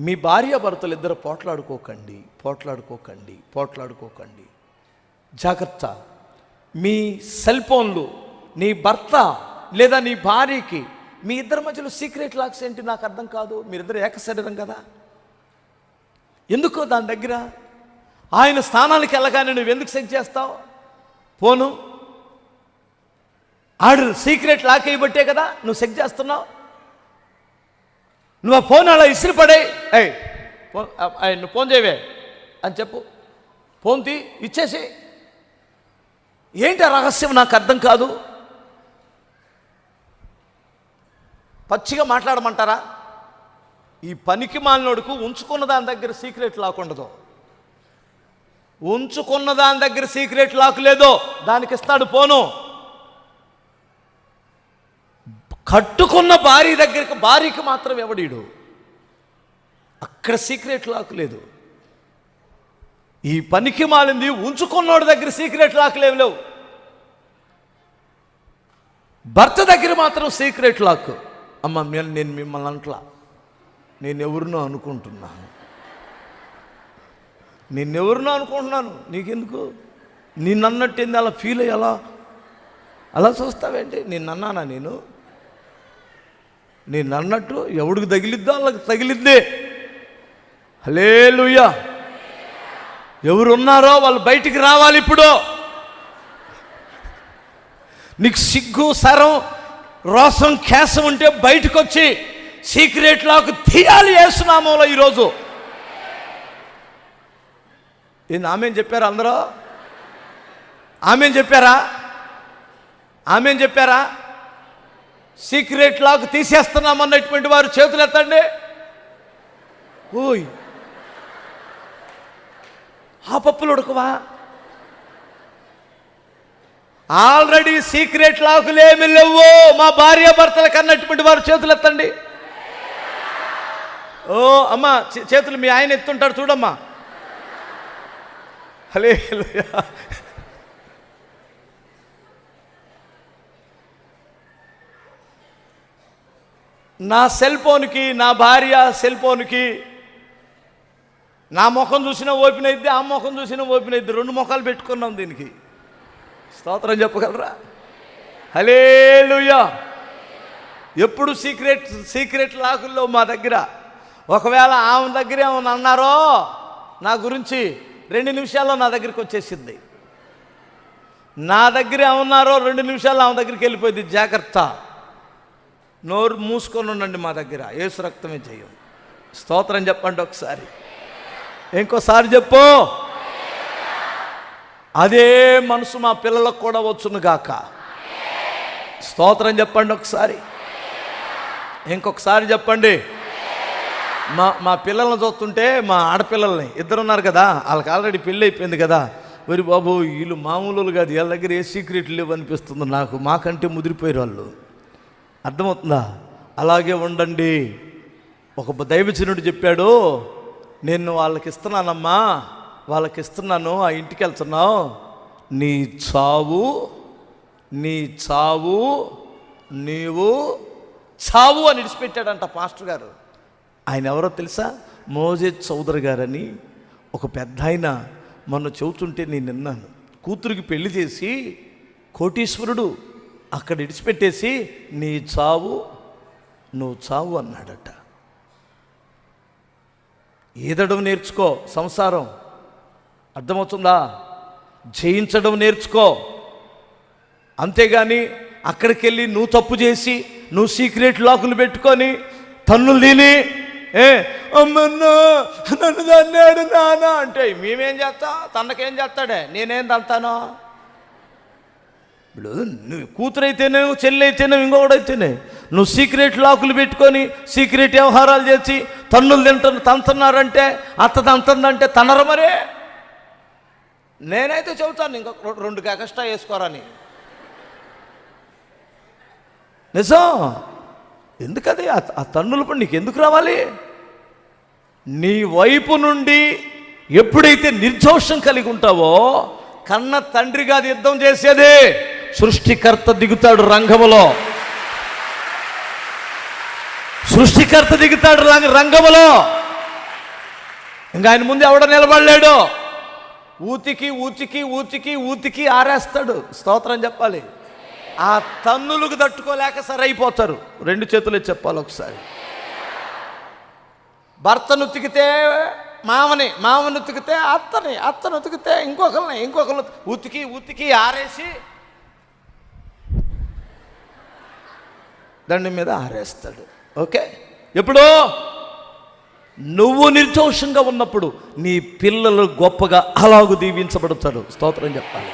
మీ భార్య భర్తలు ఇద్దరు పోట్లాడుకోకండి పోట్లాడుకోకండి పోట్లాడుకోకండి. జాగ్రత్త. మీ సెల్ ఫోన్లు నీ భర్త లేదా నీ భార్యకి మీ ఇద్దరి మధ్యలో సీక్రెట్ లాక్స్ ఏంటి నాకు అర్థం కాదు. మీరిద్దరు ఏకశరీరం కదా. ఎందుకో దాని దగ్గర? ఆయన స్థానానికి వెళ్ళగానే నువ్వు ఎందుకు సెట్ చేస్తావు? ఫోను. ఆడు సీక్రెట్ లాక్ అయ్యబట్టే కదా నువ్వు సెట్ చేస్తున్నావు? నువ్వు ఆ ఫోన్ అలా ఇసిరిపడే ఏయ్ ఫోన్ నువ్వు ఫోన్ చేయవే అని చెప్పు. ఫోన్ తీ ఇచ్చేసి. ఏంటి ఆ రహస్యం? నాకు అర్థం కాదు. పచ్చిగా మాట్లాడమంటారా? ఈ పనికి మాలినోడుకు ఉంచుకున్న దాని దగ్గర సీక్రెట్ లాక్ ఉండదు. ఉంచుకున్న దాని దగ్గర సీక్రెట్ లాక్ లేదో. దానికి ఇస్తాడు పోను కట్టుకున్న భార్య దగ్గరికి భార్యకి మాత్రం ఎవడీడు అక్కడ సీక్రెట్ లాక్ లేదు. ఈ పనికి మాలింది ఉంచుకున్నోడి దగ్గర సీక్రెట్ లాక్ లేవు లేవు. భర్త దగ్గర మాత్రం సీక్రెట్ లాక్ అమ్మ మీ- నేను మిమ్మల్ని అంట్లా. నేను ఎవరినో అనుకుంటున్నాను. నిన్నెవరినో అనుకుంటున్నాను. నీకెందుకు? నిన్నన్నట్టింది అలా ఫీల్ అయ్యి అలా? అలా చూస్తావేంటి? నిన్నన్నానా నేను? నేను అన్నట్టు ఎవడికి తగిలిద్దో వాళ్ళకి తగిలిద్దే. హలేలుయ్యా ఎవరు ఎవరున్నారో వాళ్ళు బయటికి రావాలి ఇప్పుడు. నీకు సిగ్గు సరం రోసం కేసం ఉంటే బయటకు వచ్చి సీక్రెట్ లాకు తీయాలి వేస్తున్నామోలో ఈరోజు. ఏంది ఆమెను చెప్పారా అందరూ? ఆమెను చెప్పారా? ఆమెను చెప్పారా? సీక్రెట్ లాక్ తీసేస్తున్నామన్నటువంటి వారు చేతులు ఎత్తండి. ఓయ్. ఆ పప్పులు ఉడకవా? ఆల్రెడీ సీక్రెట్ లాకులేమి లేవు. మా భార్య భర్తలకు అన్నటువంటి వారు చేతులు ఎత్తండి. ఓ అమ్మ చేతులు మీ ఆయన ఎత్తుంటాడు చూడమ్మా. హలే నా సెల్ ఫోన్కి నా భార్య సెల్ ఫోన్కి నా ముఖం చూసినా ఓపెన్ అయింది ఆ ముఖం చూసినా ఓపెన్ అయింది రెండు ముఖాలు పెట్టుకున్నాం దీనికి. స్తోత్రం చెప్పగలరా? హలేలుయా ఎప్పుడు సీక్రెట్ సీక్రెట్ లాకుల్లో మా దగ్గర ఒకవేళ ఆమె దగ్గర ఏమన్నా అన్నారో నా గురించి రెండు నిమిషాల్లో నా దగ్గరికి వచ్చేసింది. నా దగ్గర ఏమన్నారో రెండు నిమిషాల్లో ఆమె దగ్గరికి వెళ్ళిపోయింది. జాగ్రత్త. నోరు మూసుకొని ఉండండి మా దగ్గర. ఏసు రక్తమే చేయం స్తోత్రం చెప్పండి ఒకసారి. ఇంకోసారి చెప్పు. అదే మనసు మా పిల్లలకు కూడా వచ్చును గాక. స్తోత్రం చెప్పండి ఒకసారి. ఇంకొకసారి చెప్పండి. మా మా పిల్లల్ని చూస్తుంటే మా ఆడపిల్లల్ని. ఇద్దరు ఉన్నారు కదా వాళ్ళకి ఆల్రెడీ పెళ్ళి అయిపోయింది కదా. మరి బాబు వీళ్ళు మామూలు కాదు. వీళ్ళ దగ్గర ఏ సీక్రెట్లు లేవు అనిపిస్తుంది నాకు. మాకంటే ముదిరిపోయారు వాళ్ళు. అర్థమవుతుందా? అలాగే ఉండండి. ఒక దైవజనుడు చెప్పాడు నేను వాళ్ళకి ఇస్తున్నానమ్మా వాళ్ళకి ఇస్తున్నాను ఆ ఇంటికి వెళ్తున్నావు. నీ చావు నీ చావు నీవు చావు అని విడిచిపెట్టాడంట పాస్టర్ గారు. ఆయన ఎవరో తెలుసా? మోజే చౌదరి గారని ఒక పెద్ద ఆయన మొన్న చెబుతుంటే నేను విన్నాను. కూతురికి పెళ్ళి చేసి కోటీశ్వరుడు అక్కడ ఇడిచిపెట్టేసి నీ చావు నువ్వు చావు అన్నాడట. ఈదడం నేర్చుకో సంసారం. అర్థమవుతుందా? జయించడం నేర్చుకో. అంతేగాని అక్కడికి వెళ్ళి నువ్వు తప్పు చేసి నువ్వు సీక్రెట్ లాకులు పెట్టుకొని తన్నులు తిని ఏ అమ్మన్నా నన్ను తన్నాడు నానా అంటే మేమేం చేస్తా? తనకేం చేస్తాడే? నేనేం తంతాను ఇప్పుడు నువ్వు కూతురైతేనే చెల్లి అయితేనే ఇంకొకడైతేనే నువ్వు సీక్రెట్ లాకులు పెట్టుకొని సీక్రెట్ వ్యవహారాలు చేసి తన్నులు తింటున్న తంతున్నారంటే అత్త తంతుందంటే తనరు మరే? నేనైతే చెబుతాను ఇంకొక రెండు ఎక్స్ట్రా వేసుకోరని. నిజం? ఎందుకది? ఆ- తన్నులు పడి నీకు ఎందుకు రావాలి? నీ వైపు నుండి ఎప్పుడైతే నిర్దోషం కలిగి ఉంటావో కన్న తండ్రిగా అది యుద్ధం చేసేదే. సృష్టికర్త దిగుతాడు రంగములో. సృష్టికర్త దిగుతాడు రంగములో. ఇంకా ఆయన ముందు ఎవడ నిలబడలేడు. ఊతికి ఊతికి ఊతికి ఊతికి ఆరేస్తాడు. స్తోత్రం చెప్పాలి. ఆ తన్నులకు తట్టుకోలేక సరే అయిపోతారు రెండు చేతులే చెప్పాలి ఒకసారి. భర్తను ఉతికితే మామని మామను ఉతికితే అత్తని అత్తను ఉతికితే ఇంకొకరిని ఇంకొకరిని ఉతికి ఉతికి ఆరేసి దండం మీద ఆరేస్తాడు. ఓకే? ఎప్పుడు? నువ్వు నిర్దోషంగా ఉన్నప్పుడు నీ పిల్లలు గొప్పగా అలాగు దీవించబడతారు. స్తోత్రం చెప్పాలి.